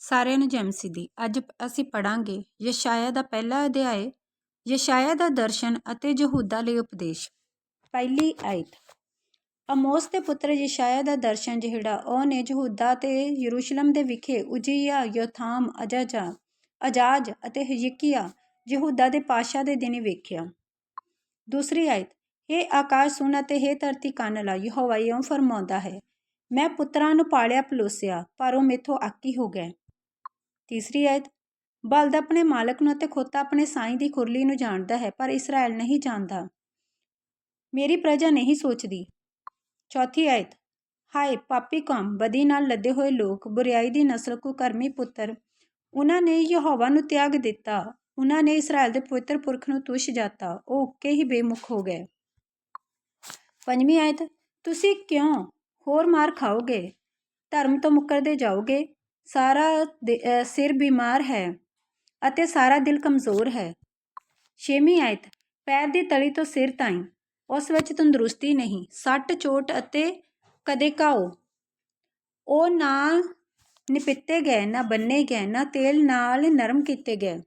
ਸਾਰਿਆਂ ਨੂੰ ਜੈ ਮਸੀਹ ਦੀ ਅੱਜ ਅਸੀਂ ਪੜਾਂਗੇ ਯਸ਼ਾਇਆ ਦਾ ਪਹਿਲਾ ਅਧਿਆਇ, ਯਸ਼ਾਇਆ ਦਾ ਦਰਸ਼ਨ ਅਤੇ ਯਹੂਦਾ ਲਈ ਉਪਦੇਸ਼। ਪਹਿਲੀ ਆਇਤ। ਅਮੋਸ ਦੇ ਪੁੱਤਰ ਯਸ਼ਾਇਆ ਦਾ ਦਰਸ਼ਨ ਜਿਹੜਾ ਉਹਨੇ ਯਹੂਦਾ ਤੇ ਯਰੂਸ਼ਲਮ ਦੇ ਵਿਖੇ ਉਜੀਆ, ਯੋਥਾਮ, ਅਜਾਜਾ, ਅਜਾਜ ਅਤੇ ਹਿਜਕੀਆ ਯਹੂਦਾ ਦੇ ਪਾਸ਼ਾ ਦੇ ਦਿਨ ਵੇਖਿਆ। ਦੂਸਰੀ ਆਇਤ। हे ਆਕਾਸ਼ ਸੁਣ ਅਤੇ हे ਧਰਤੀ ਕੰਨ ਲਾ ਯਹੋਵਾ ਇਉਂ ਫਰਮਾਉਂਦਾ ਹੈ, ਮੈਂ ਪੁੱਤਰਾਂ ਨੂੰ ਪਾਲਿਆ, ਪਲੋਸਿਆ, ਪਰ ਉਹ ਮੇਥੋਂ ਆਕੀ ਹੋ ਗਏ। ਤੀਸਰੀ ਆਇਤ ਬਲਦ ਆਪਣੇ ਮਾਲਕ ਨੂੰ ਅਤੇ ਖੋਤਾ ਆਪਣੇ ਸਾਈਂ ਦੀ ਖੁਰਲੀ ਨੂੰ ਜਾਣਦਾ ਹੈ, ਪਰ ਇਸਰਾਇਲ ਨਹੀਂ ਜਾਣਦਾ। ਮੇਰੀ ਪ੍ਰਜਾ ਨਹੀਂ ਸੋਚਦੀ। ਚੌਥੀ ਆਇਤ, ਹਾਏ, ਪਾਪੀ ਕੌਮ, ਬਦੀ ਨਾਲ ਲੱਦੇ ਹੋਏ ਲੋਕ ਬੁਰੀਆਈ ਦੀ ਨਸਲ ਕੋ ਕਰਮੀ ਪੁੱਤਰ ਉਹਨਾਂ ਨੇ ਯਹੋਵਾ ਨੂੰ ਤਿਆਗ ਦਿੱਤਾ ਉਹਨਾਂ ਨੇ ਇਸਰਾਇਲ ਦੇ ਪਵਿੱਤਰ ਪੁਰਖ ਨੂੰ ਤੁਸ਼ ਜਾਤਾ, ਉਹ ਉੱਕੇ ਹੀ ਬੇਮੁਖ ਹੋ ਗਏ। ਪੰਜਵੀਂ ਆਇਤ, ਤੁਸੀਂ ਕਿਉਂ ਹੋਰ ਮਾਰ ਖਾਓਗੇ? ਧਰਮ ਤੋਂ ਮੁੱਕਰਦੇ ਜਾਓਗੇ? ਸਾਰਾ ਸਿਰ ਬਿਮਾਰ ਹੈ ਅਤੇ ਸਾਰਾ ਦਿਲ ਕਮਜ਼ੋਰ ਹੈ। ਛੇਵੀਂ ਆਇਤ, ਪੈਰ ਦੀ ਤਲੀ ਤੋਂ ਸਿਰ ਤਾਈਂ, ਉਸ ਵਿੱਚ ਤੰਦਰੁਸਤੀ ਨਹੀਂ, ਸੱਟ ਚੋਟ ਅਤੇ ਕਦੇ ਘਾਓ। ਉਹ ਨਾ ਨਿਪਿੱਤੇ ਗਏ, ਨਾ ਬੰਨੇ ਗਏ, ਨਾ ਤੇਲ ਨਾਲ ਨਰਮ ਕੀਤੇ ਗਏ।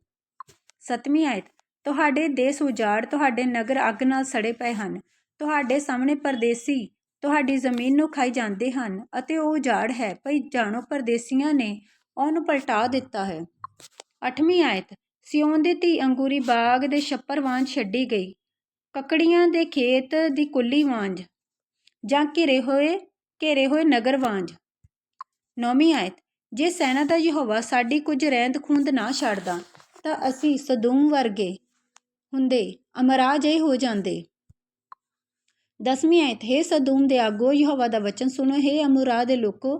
ਸਤਵੀਂ ਆਇਤ, ਤੁਹਾਡੇ ਦੇਸ਼ ਉਜਾੜ, ਤੁਹਾਡੇ ਨਗਰ ਅੱਗ ਨਾਲ ਸੜੇ ਪਏ ਹਨ, ਤੁਹਾਡੇ ਸਾਹਮਣੇ ਪਰਦੇਸੀ ਤੁਹਾਡੀ ਜ਼ਮੀਨ ਨੂੰ ਖਾਈ ਜਾਂਦੇ ਹਨ ਅਤੇ ਉਹ ਉਜਾੜ ਹੈ, ਭਈ ਜਾਣੋ ਪਰਦੇਸੀਆਂ ਨੇ ਉਹਨੂੰ ਪਲਟਾ ਦਿੱਤਾ ਹੈ। ਅੱਠਵੀਂ ਆਇਤ, ਸਿਓਨ ਦੇ ਧੀ ਅੰਗੂਰੀ ਬਾਗ ਦੇ ਛੱਪਰ ਵਾਂਝ ਛੱਡੀ ਗਈ, ਕਕੜੀਆਂ ਦੇ ਖੇਤ ਦੀ ਕੁੱਲੀ ਵਾਂਝ, ਜਾਂ ਘਿਰੇ ਹੋਏ, ਘੇਰੇ ਹੋਏ ਨਗਰ ਵਾਂਝ। ਨੌਵੀਂ ਆਇਤ, ਜੇ ਸੈਨਾ ਦਾ ਯਹੋਵਾ ਸਾਡੀ ਕੁਝ ਰਹਿੰਦ ਖੂੰਦ ਨਾ ਛੱਡਦਾ, ਤਾਂ ਅਸੀਂ ਸਦੂਮ ਵਰਗੇ ਹੁੰਦੇ, ਅਮਰਾਜ ਹੋ ਜਾਂਦੇ। ਦਸਵੀਂ ਆਇਤ ਹੈ ਸਦੂਮ ਦੇ ਆਗੋ, ਯਹੋਵਾ ਦਾ ਵਚਨ ਸੁਣੋ, ਹੈ ਅਮੁਰਾ ਦੇ ਲੋਕੋ,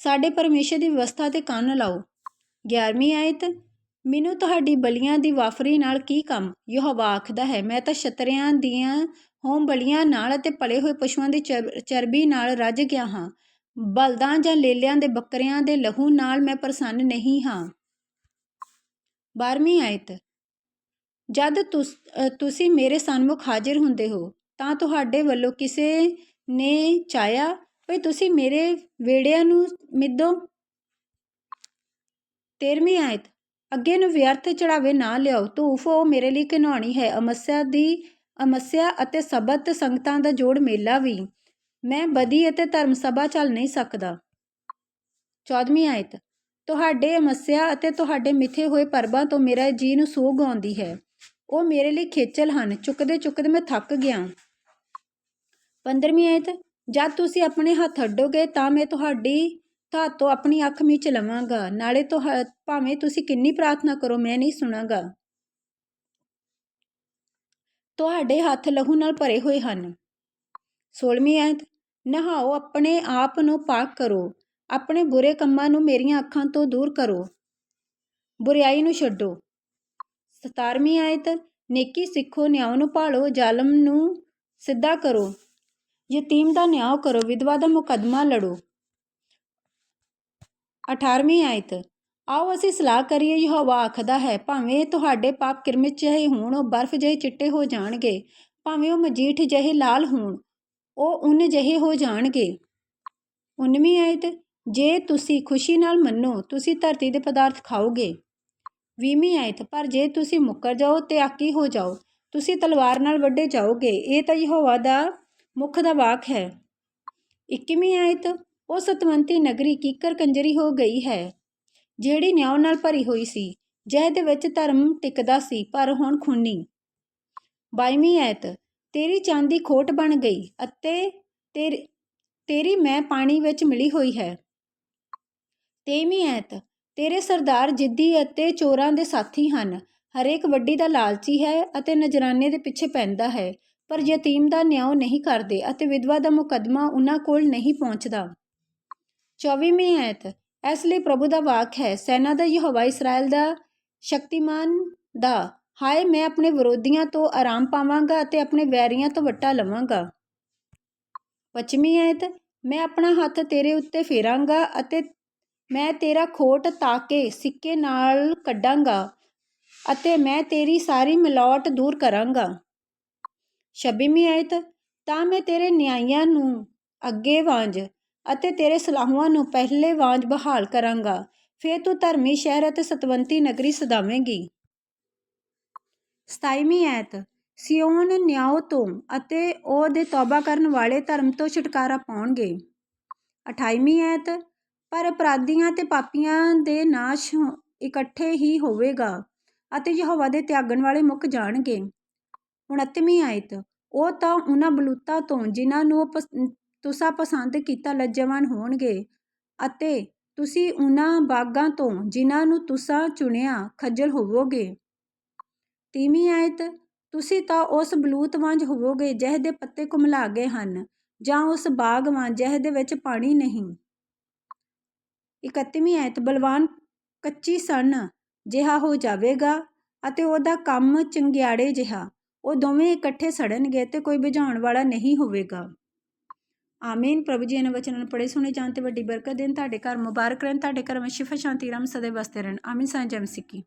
ਸਾਡੇ ਪਰਮੇਸ਼ਰ ਦੀ ਵਿਵਸਥਾ ਤੇ ਕੰਨ ਲਾਓ। 11ਵੀਂ ਆਇਤ ਮੈਨੂੰ ਤੁਹਾਡੀ ਬਲੀਆਂ ਦੀ ਵਾਫਰੀ ਨਾਲ ਕੀ ਕੰਮ? ਯਹੋਵਾ ਆਖਦਾ ਹੈ, ਮੈਂ ਤਾਂ ਛਤਰਿਆਂ ਦੀਆਂ ਹੋਮ ਬਲੀਆਂ ਨਾਲ ਅਤੇ ਪਲੇ ਹੋਏ ਪਸ਼ੂਆਂ ਦੀ ਚਰਬੀ ਨਾਲ ਰੱਜ ਗਿਆ ਹਾਂ। ਬਲਦਾਂ ਜਾਂ ਲੇਲਿਆਂ ਦੇ ਬੱਕਰਿਆਂ ਦੇ ਲਹੂ ਨਾਲ ਮੈਂ ਪ੍ਰਸੰਨ ਨਹੀਂ ਹਾਂ। 12ਵੀਂ ਆਇਤ ਜਦ ਤੁਸੀਂ ਮੇਰੇ ਸਨਮੁਖ ਹਾਜ਼ਰ ਹੁੰਦੇ ਹੋ ਤਾਂ ਤੁਹਾਡੇ ਵੱਲੋਂ ਕਿਸੇ ਨੇ ਚਾਹਿਆ ਵੀ ਤੁਸੀਂ ਮੇਰੇ ਵੇੜਿਆਂ ਨੂੰ ਮਿੱਦੋ ਤੇਰਵੀਂ ਆਇਤ, ਅੱਗੇ ਨੂੰ ਵਿਅਰਥ ਚੜਾਵੇ ਨਾ ਲਿਆਓ। ਧੂਫ ਉਹ ਮੇਰੇ ਲਈ ਘਿਨਾਉਣੀ ਹੈ। ਅਮਸਿਆ ਦੀ, ਅਮੱਸਿਆ ਅਤੇ ਸਬਤ ਸੰਗਤਾਂ ਦਾ ਜੋੜ ਮੇਲਾ ਵੀ। ਮੈਂ ਬਦੀ ਅਤੇ ਧਰਮ ਸਭਾ ਚੱਲ ਨਹੀਂ ਸਕਦਾ। 14ਵੀਂ ਆਇਤ, ਤੁਹਾਡੇ ਅਮੱਸਿਆ ਅਤੇ ਤੁਹਾਡੇ ਮਿੱਥੇ ਹੋਏ ਪਰਬਾਂ ਤੋਂ ਮੇਰਾ ਜੀ ਨੂੰ ਸੋਗ ਆਉਂਦੀ ਹੈ। ਉਹ ਮੇਰੇ ਲਈ ਖੇਚਲ ਹਨ। ਚੁੱਕਦੇ ਚੁੱਕਦੇ ਮੈਂ ਥੱਕ ਗਿਆ। 15ਵੀਂ ਆਇਤ ਜਦ ਤੁਸੀਂ ਆਪਣੇ ਹੱਥ ਅੱਡੋਗੇ ਤਾਂ ਮੈਂ ਤੁਹਾਡੀ ਧਾਤੋਂ ਆਪਣੀ ਅੱਖ ਮੀਚ ਲਵਾਂਗਾ। ਨਾਲੇ ਤੋਂ ਭਾਵੇਂ ਤੁਸੀਂ ਕਿੰਨੀ ਪ੍ਰਾਰਥਨਾ ਕਰੋ, ਮੈਂ ਨਹੀਂ ਸੁਣਾਂਗਾ। ਤੁਹਾਡੇ ਹੱਥ ਲਹੂ ਨਾਲ ਭਰੇ ਹੋਏ ਹਨ। 16ਵੀਂ ਆਇਤ ਨਹਾਓ, ਆਪਣੇ ਆਪ ਨੂੰ ਪਾਕ ਕਰੋ। ਆਪਣੇ ਬੁਰੇ ਕੰਮਾਂ ਨੂੰ ਮੇਰੀਆਂ ਅੱਖਾਂ ਤੋਂ ਦੂਰ ਕਰੋ। ਬੁਰੀਾਈ ਨੂੰ ਛੱਡੋ। 17ਵੀਂ ਆਇਤ ਨੇਕੀ ਸਿੱਖੋ ਨਿਆਂ ਨੂੰ ਭਾਲੋ, ਜ਼ਾਲਮ ਨੂੰ ਸਿੱਧਾ ਕਰੋ। ਯਤੀਮ ਦਾ ਨਿਆਂ ਕਰੋ, ਵਿਧਵਾ ਦਾ ਮੁਕੱਦਮਾ ਲੜੋ। 18ਵੀਂ ਆਇਤ। ਆਓ ਅਸੀਂ ਸਲਾਹ ਕਰੀਏ, ਯਹੋਵਾ ਆਖਦਾ ਹੈ, ਭਾਵੇਂ ਤੁਹਾਡੇ ਪਾਪ ਕਿਰਮਿਤ ਜਿਹੇ ਹੋਣ, ਉਹ ਬਰਫ਼ ਜਿਹੇ ਚਿੱਟੇ ਹੋ ਜਾਣਗੇ, ਭਾਵੇਂ ਉਹ ਮਜੀਠ ਜਿਹੇ ਲਾਲ ਹੋਣ, ਉਹ ਉਨ ਜਿਹੇ ਹੋ ਜਾਣਗੇ। 19ਵੀਂ ਆਇਤ। ਜੇ ਤੁਸੀਂ ਖੁਸ਼ੀ ਨਾਲ ਮੰਨੋ, ਤੁਸੀਂ ਧਰਤੀ ਦੇ ਪਦਾਰਥ ਖਾਓਗੇ। 20ਵੀਂ ਆਇਤ। ਪਰ ਜੇ ਤੁਸੀਂ ਮੁੱਕਰ ਜਾਓ ਤੇ ਆਕੀ ਹੋ ਜਾਓ, ਤੁਸੀਂ ਤਲਵਾਰ ਨਾਲ ਵੱਡੇ ਜਾਓਗੇ। ਇਹ ਤਾਂ ਯਹੋਵਾ ਦਾ ਮੁੱਖ ਦਾ ਵਾਕ ਹੈ। 21ਵੀਂ ਆਇਤ, ਉਹ ਸਤਵੰਤੀ ਨਗਰੀ ਕੀਕਰ ਕੰਜਰੀ ਹੋ ਗਈ ਹੈ। ਜਿਹੜੀ ਨਿਆਂ ਨਾਲ ਭਰੀ ਹੋਈ ਸੀ, ਜਿਹਦੇ ਦੇ ਵਿੱਚ ਧਰਮ ਟਿਕਦਾ ਸੀ, ਪਰ ਹੁਣ ਖੂਨੀ। 22ਵੀਂ ਆਇਤ, ਤੇਰੀ ਚਾਂਦੀ ਖੋਟ ਬਣ ਗਈ ਅਤੇ ਤੇਰੀ ਤੇਰੀ ਮੈਂ ਪਾਣੀ ਵਿੱਚ ਮਿਲੀ ਹੋਈ ਹੈ। 23ਵੀਂ ਆਇਤ, ਤੇਰੇ ਸਰਦਾਰ ਜਿੱਦੀ ਅਤੇ ਚੋਰਾਂ ਦੇ ਸਾਥੀ ਹਨ। ਹਰੇਕ ਵੱਡੀ ਦਾ ਲਾਲਚੀ ਹੈ ਅਤੇ ਨਜਰਾਨੇ ਦੇ ਪਿੱਛੇ ਪੈਂਦਾ ਹੈ। ਪਰ ਯਤੀਮ ਦਾ ਨਿਆਂ ਨਹੀਂ ਕਰਦੇ ਅਤੇ ਵਿਧਵਾ ਦਾ ਮੁਕੱਦਮਾ ਉਹਨਾਂ ਕੋਲ ਨਹੀਂ ਪਹੁੰਚਦਾ। 24ਵੀਂ ਆਇਤ। ਇਸ ਲਈ ਪ੍ਰਭੂ ਦਾ ਵਾਕ ਹੈ, ਸੈਨਾ ਦਾ ਯਹੋਵਾ ਇਸਰਾਇਲ ਦਾ ਸ਼ਕਤੀਮਾਨ ਦਾ। ਹਾਏ, ਮੈਂ ਆਪਣੇ ਵਿਰੋਧੀਆਂ ਤੋਂ ਆਰਾਮ ਪਾਵਾਂਗਾ ਅਤੇ ਆਪਣੇ ਵੈਰੀਆਂ ਤੋਂ ਵੱਟਾ ਲਵਾਂਗਾ। ਪੱਛਮੀ ਆਇਤ। ਮੈਂ ਆਪਣਾ ਹੱਥ ਤੇਰੇ ਉੱਤੇ ਫੇਰਾਂਗਾ ਅਤੇ ਮੈਂ ਤੇਰਾ ਖੋਟ ਤਾਕੇ ਸਿੱਕੇ ਨਾਲ ਕੱਢਾਂਗਾ ਅਤੇ ਮੈਂ ਤੇਰੀ ਸਾਰੀ ਮਿਲਾਵਟ ਦੂਰ ਕਰਾਂਗਾ। ਛੱਬੀਵੀਂ ਆਇਤ ਤਾਂ ਮੈਂ ਤੇਰੇ ਨਿਆਂਇਆਂ ਨੂੰ ਅੱਗੇ ਵਾਂਝ ਅਤੇ ਤੇਰੇ ਸਲਾਹੁਆਂ ਨੂੰ ਪਹਿਲੇ ਵਾਂਝ ਬਹਾਲ ਕਰਾਂਗਾ। ਫਿਰ ਤੂੰ ਧਰਮੀ ਸ਼ਹਿਰ ਅਤੇ ਸਤਵੰਤੀ ਨਗਰੀ ਸਦਾਵੇਂਗੀ। ਸਤਾਈਵੀਂ ਐਤ ਸਿਓਨ ਨਿਆਓ ਤੋਂ ਅਤੇ ਉਹ ਦੇ ਤੌਬਾ ਕਰਨ ਵਾਲੇ ਧਰਮ ਤੋਂ ਛੁਟਕਾਰਾ ਪਾਉਣਗੇ। ਅਠਾਈਵੀਂ ਐਤ ਪਰ ਅਪਰਾਧੀਆਂ ਤੇ ਪਾਪੀਆਂ ਦੇ ਨਾਸ਼ ਹੋ- ਇਕੱਠੇ ਹੀ ਹੋਵੇਗਾ ਅਤੇ ਯਹੋਵਾ ਦੇ ਤਿਆਗਣ ਵਾਲੇ ਮੁੱਕ ਜਾਣਗੇ। ਉਣੱਤਵੀਂ ਆਇਤ ਉਹ ਤਾਂ ਉਹਨਾਂ ਬਲੂਤਾਂ ਤੋਂ ਜਿਨ੍ਹਾਂ ਨੂੰ ਪਸ- ਤੁਸਾਂ ਪਸੰਦ ਕੀਤਾ ਲੱਜਵਾਨ ਹੋਣਗੇ। ਅਤੇ ਤੁਸੀਂ ਉਹਨਾਂ ਬਾਗਾਂ ਤੋਂ ਜਿਨ੍ਹਾਂ ਨੂੰ ਤੁਸਾਂ ਚੁਣਿਆ ਖੱਜਲ ਹੋਵੋਗੇ। ਤੀਵੀਂ ਆਇਤ ਤੁਸੀਂ ਤਾਂ ਉਸ ਬਲੂਤ ਵਾਂਝ ਹੋਵੋਗੇ ਜਿਹਦੇ ਪੱਤੇ ਕੁਮਲਾ ਗਏ ਹਨ, ਜਾਂ ਉਸ ਬਾਗ ਵਾਂਝ ਜਿਹ ਦੇ ਵਿੱਚ ਪਾਣੀ ਨਹੀਂ। ਇਕੱਤਵੀਂ ਆਇਤ ਬਲਵਾਨ ਕੱਚੀ ਸਣ ਜਿਹਾ ਹੋ ਜਾਵੇਗਾ ਅਤੇ ਉਹਦਾ ਕੰਮ ਚੰਗਿਆੜੇ ਜਿਹਾ। ਉਹ ਦੋਵੇਂ ਇਕੱਠੇ ਸੜਨਗੇ ਤੇ ਕੋਈ ਬੁਝਾਉਣ ਵਾਲਾ ਨਹੀਂ ਹੋਵੇਗਾ। ਆਮੀਨ। ਪ੍ਰਭੂ ਜੀ, ਇਹਨਾਂ ਵਚਨਾਂ ਨੂੰ ਪੜ੍ਹੇ ਸੁਣੇ ਜਾਣ ਤੇ ਵੱਡੀ ਬਰਕਤ ਦੇਣ। ਤੁਹਾਡੇ ਘਰ ਮੁਬਾਰਕ ਰਹਿਣ। ਤੁਹਾਡੇ ਘਰ ਵਿੱਚ ਸ਼ਿਫਾ ਸ਼ਾਂਤੀ, ਰਾਮ ਸਦੇ ਵਸਦੇ ਰਹਿਣ। ਆਮੀਨ। ਸਾਂਝ ਜਮ ਸਿੱਕੀ